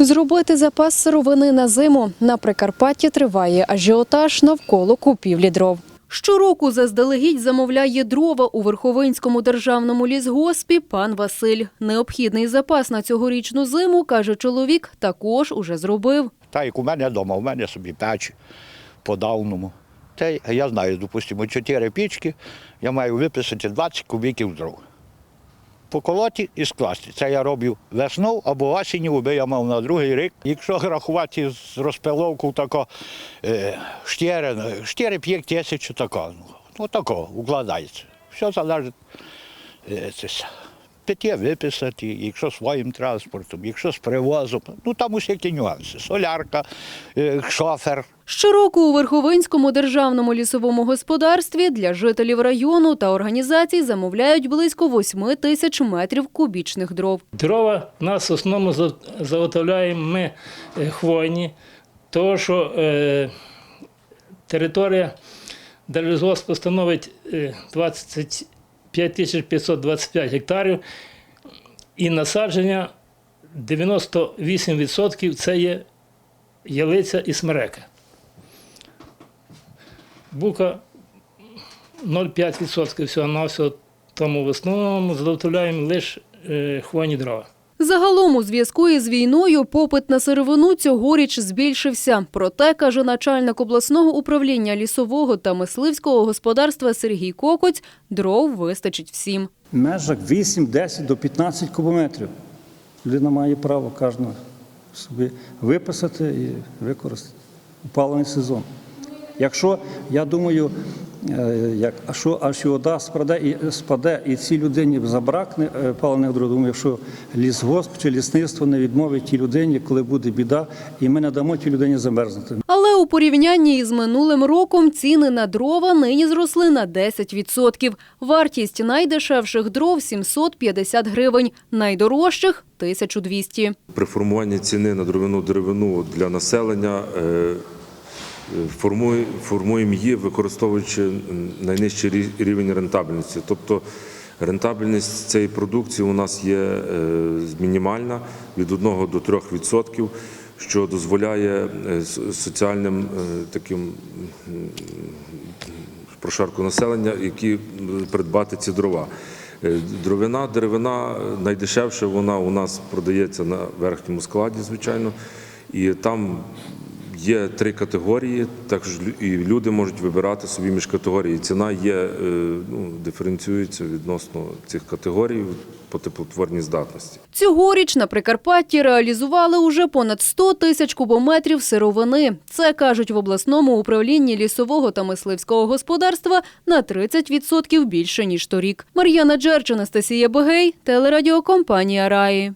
Зробити запас сировини на зиму на Прикарпатті триває ажіотаж навколо купівлі дров. Щороку заздалегідь замовляє дрова у Верховинському державному лісгоспі пан Василь. Необхідний запас на цьогорічну зиму, каже чоловік, також уже зробив. Так як у мене вдома, у мене собі печ по-давному. Та й я знаю, допустимо, 4 пічки, я маю виписати 20 кубиків дров. Поколоті і скласти. Це я роблю весну або осінню, аби я мав на другий рік. Якщо рахувати з розпиловку тако, е, 4-5 тисяч тако, ну тако укладається. Все залежить пиття виписати, якщо своїм транспортом, якщо з привозом. Ну там усякі нюанси. Солярка, е, шофер. Щороку у Верховинському державному лісовому господарстві для жителів району та організацій замовляють близько 8 тисяч метрів кубічних дров. Дрова в нас в основному заготовляємо ми е, хвойні, тому що е, територія деревозвозку становить 20 е, 5525 гектарів. І насадження 98% це є ялиця і смерека. Бука 0,5% всього на всього, тому в основному заготовляємо лише е, хвойні дрова. Загалом у зв'язку із війною попит на сировину цьогоріч збільшився. Проте, каже начальник обласного управління лісового та мисливського господарства Сергій Кокоць, дров вистачить всім. Межах 8, 10 до 15 кубометрів. Людина має право кожного собі виписати і використати опалений сезон. Якщо, я думаю, як, а що аж вода спаде і, спаде, і цій людині забракне е, палених дров, думаю, що лісгосп чи лісництво не відмовить тій людині, коли буде біда, і ми не дамо тій людині замерзнути. Але у порівнянні із минулим роком ціни на дрова нині зросли на 10%. Вартість найдешевших дров – 750 гривень, найдорожчих – 1200. При формуванні ціни на дровяну деревину для населення е, е, формуємо її, використовуючи найнижчий рівень рентабельності. Тобто рентабельність цієї продукції у нас є е, мінімальна від 1 до 3%, що дозволяє е, соціальним е, таким прошарку населення, які придбати ці дрова. Дровина, деревина найдешевше вона у нас продається на верхньому складі, звичайно, і там є три категорії. Також і люди можуть вибирати собі між категорії. Ціна є е, ну, диференціюється відносно цих категорій по теплотворній здатності. Цьогоріч на Прикарпатті реалізували уже понад 100 тисяч кубометрів сировини. Це, кажуть, в обласному управлінні лісового та мисливського господарства на 30% більше, ніж торік. Мар'яна Джерч, Анастасія Богей, телерадіокомпанія «Раї».